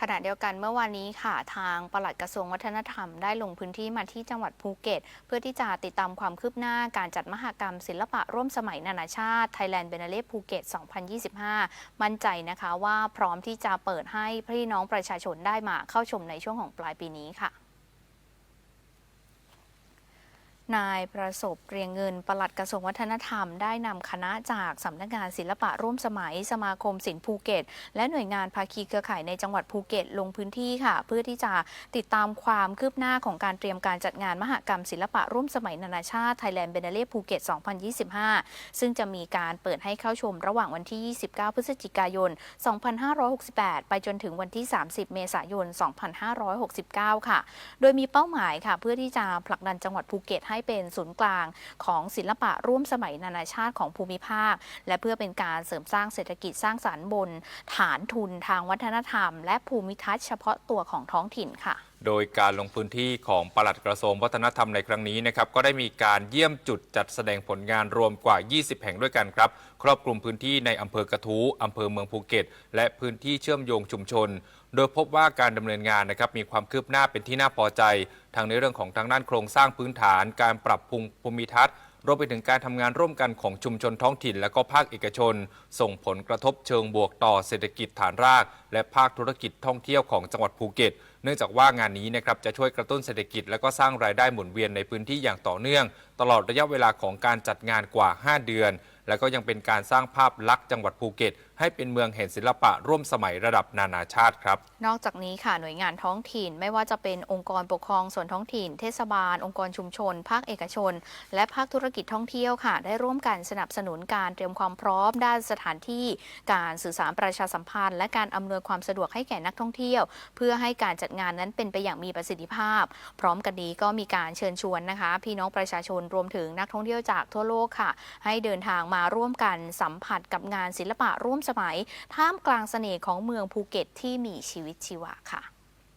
ขณะเดียวกันเมื่อวานนี้ค่ะทางปลัดกระทรวงวัฒนธรรมได้ลงพื้นที่มาที่จังหวัดภูเก็ต เพื่อที่จะติดตามความคืบหน้าการจัดมหกรรม ศิลปะร่วมสมัยนานาชาติ Thailand b e n a l e ภูเก็ต 2025 มั่นใจนะคะว่าพร้อมที่จะเปิดให้พี่น้องประชาชนได้มาเข้าชมในช่วงของปลายปีนี้ค่ะ นายประสบเรียงเงิน ปลัดกระทรวงวัฒนธรรมได้นำคณะจากสำนักงานศิลปะร่วมสมัย สมาคมศิลป์ภูเก็ต และหน่วยงานภาคีเครือข่ายในจังหวัดภูเก็ตลงพื้นที่ค่ะ เพื่อที่จะติดตามความคืบหน้าของการเตรียมการจัดงานมหกรรมศิลปะร่วมสมัยนานาชาติ Thailand b e n a l e ภูเก็ต 2025 ซึ่งจะมีการเปิดให้เข้าชมระหว่างวันที่ 29 พฤศจิกายน 2568 ไปจนถึงวันที่ 30 เมษายน 2569 ค่ะ โดยมีเป้าหมายค่ะ เพื่อที่จะผลักดันจังหวัดภูเก็ตให้ให้เป็นศูนย์กลางของศิลปะร่วมสมัยนานาชาติของภูมิภาค และเพื่อเป็นการเสริมสร้างเศรษฐกิจสร้างสรรค์บน ฐานทุนทางวัฒนธรรม และภูมิทัศน์เฉพาะตัวของท้องถิ่นค่ะ โดยการลงพื้นที่ของปลัดกระทรวงวัฒนธรรมในครั้งนี้นะครับก็ได้มีการเยี่ยมจุดจัดแสดงผลงานรวมกว่า 20 แห่งด้วยกันครับ ครอบคลุมพื้นที่ในอำเภอกระทู้อำเภอเมืองภูเก็ต และพื้นที่เชื่อมโยงชุมชน โดยพบว่าการดำเนินงานนะครับมีความคืบหน้าเป็นที่น่าพอใจ ทั้งในเรื่องของทางด้านโครงสร้างพื้นฐาน การปรับปรุงภูมิทัศน์ รวมไปถึงการทำงานร่วมกันของชุมชนท้องถิ่น และก็ภาคเอกชน ส่งผลกระทบเชิงบวกต่อเศรษฐกิจฐานราก และภาคธุรกิจท่องเที่ยวของจังหวัดภูเก็ต เนื่องจากว่างานนี้นะครับจะช่วยกระตุ้นเศรษฐกิจและก็สร้างรายได้หมุนเวียนในพื้นที่อย่างต่อเนื่องตลอดระยะเวลาของการจัดงานกว่า 5 เดือน และก็ยังเป็นการสร้างภาพลักษณ์จังหวัดภูเก็ต ให้เป็นเมืองแห่งศิลปะร่วมสมัยระดับนานาชาติครับ นอกจากนี้ค่ะหน่วยงานท้องถิ่นไม่ว่าจะเป็นองค์กรปกครองส่วนท้องถิ่น เทศบาล องค์กรชุมชน ภาคเอกชน และภาคธุรกิจท่องเที่ยวค่ะ ได้ร่วมกันสนับสนุนการเตรียมความพร้อมด้านสถานที่ การสื่อสารประชาสัมพันธ์ และการอำนวยความสะดวกให้แก่นักท่องเที่ยว เพื่อให้การจัดงานนั้นเป็นไปอย่างมีประสิทธิภาพ พร้อมกันนี้ก็มีการเชิญชวนนะคะ พี่น้องประชาชนรวมถึงนักท่องเที่ยวจากทั่วโลกค่ะ ให้เดินทางมาร่วมกันสัมผัสกับงานศิลปะร่วมสมัย ท่ามกลางเสน่ห์ของเมืองภูเก็ตที่มีชีวิตชีวาค่ะ